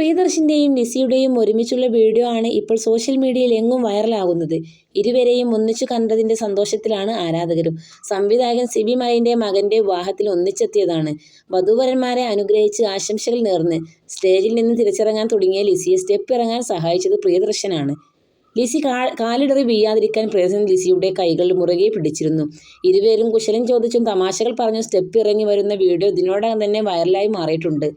പ്രിയദർശിന്റെയും നിസിയുടെയും ഒരുമിച്ചുള്ള വീഡിയോ ആണ് ഇപ്പോൾ സോഷ്യൽ മീഡിയയിൽ എങ്ങും വൈറലാകുന്നത്. ഇരുവരെയും ഒന്നിച്ചു കണ്ടതിന്റെ സന്തോഷത്തിലാണ് ആരാധകരും. സംവിധായകൻ സിബി മലയിന്റെ മകന്റെ വിവാഹത്തിൽ ഒന്നിച്ചെത്തിയതാണ്. വധൂവരന്മാരെ അനുഗ്രഹിച്ച് ആശംസകൾ നേർന്ന് സ്റ്റേജിൽ നിന്ന് തിരിച്ചിറങ്ങാൻ തുടങ്ങിയ ലിസിയെ സ്റ്റെപ്പ് ഇറങ്ങാൻ സഹായിച്ചത് പ്രിയദർശനാണ്. ലിസി കാലിടറി വീയാതിരിക്കാൻ പ്രിയദർശൻ ലിസിയുടെ കൈകൾ മുറുകെ പിടിച്ചിരുന്നു. ഇരുവരും കുശലം ചോദിച്ചും തമാശകൾ പറഞ്ഞും സ്റ്റെപ്പ് ഇറങ്ങി വരുന്ന വീഡിയോ ഇതിനോടകം തന്നെ വൈറലായി മാറിയിട്ടുണ്ട്.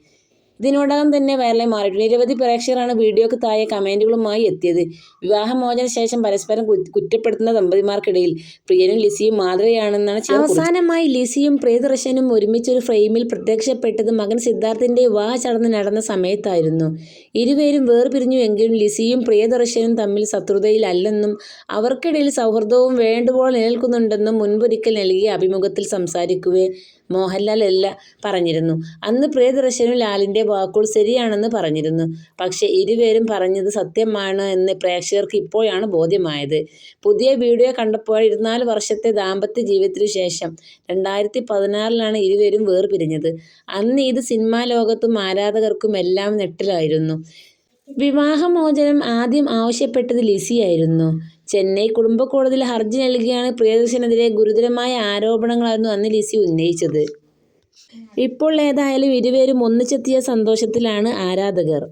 ഇതിനോടകം തന്നെ വൈറലായി മാറിയിട്ടുണ്ട്. നിരവധി പ്രേക്ഷകരാണ് വീഡിയോക്ക് താഴെ കമന്റുകളുമായി എത്തിയത്. വിവാഹമോചന ശേഷം പരസ്പരം കുറ്റപ്പെടുത്തുന്ന ദമ്പതിമാർക്കിടയിൽ പ്രിയനും ലിസിയും മാതൃകയാണെന്നാണ്. അവസാനമായി ലിസിയും പ്രിയദർശനും ഒരുമിച്ചൊരു ഫ്രെയിമിൽ പ്രത്യക്ഷപ്പെട്ടത് മകൻ സിദ്ധാർത്ഥിന്റെ വിവാഹ ചടങ്ങ് നടന്ന സമയത്തായിരുന്നു. ഇരുവരും വേർപിരിഞ്ഞു എങ്കിലും ലിസിയും പ്രിയദർശനും തമ്മിൽ ശത്രുതയിലല്ലെന്നും അവർക്കിടയിൽ സൗഹൃദവും വേണ്ടുപോലെ നിലനിൽക്കുന്നുണ്ടെന്നും മുൻപൊരിക്കൽ നൽകിയ അഭിമുഖത്തിൽ സംസാരിക്കുകയും മോഹൻലാൽ എല്ലാം പറഞ്ഞിരുന്നു. അന്ന് പ്രിയദർശനും ലാലിന്റെ വാക്കുകൾ ശരിയാണെന്ന് പറഞ്ഞിരുന്നു. പക്ഷേ ഇരുവരും പറഞ്ഞത് സത്യമാണ് എന്ന് പ്രേക്ഷകർക്ക് ഇപ്പോഴാണ് ബോധ്യമായത്. പുതിയ വീഡിയോ കണ്ടപ്പോൾ ഇരുപത്തിനാല് വർഷത്തെ ദാമ്പത്യ ജീവിതത്തിനു ശേഷം രണ്ടായിരത്തി പതിനാറിലാണ് ഇരുവരും വേർപിരിഞ്ഞത്. അന്ന് ഇത് സിനിമാ ലോകത്തും ആരാധകർക്കും എല്ലാം നെട്ടിലായിരുന്നു വിവാഹമോചനം ആദ്യം ആവശ്യപ്പെട്ടത് ലിസിയായിരുന്നു. ചെന്നൈ കുടുംബ കോടതിയിൽ ഹർജി നൽകിയാണ് പ്രിയദർശനെതിരെ ഗുരുതരമായ ആരോപണങ്ങളായിരുന്നു അന്ന് ലിസി ഉന്നയിച്ചത്. ഇപ്പോൾ ഏതായാലും ഇരുവരും ഒന്നിച്ചെത്തിയ സന്തോഷത്തിലാണ് ആരാധകർ.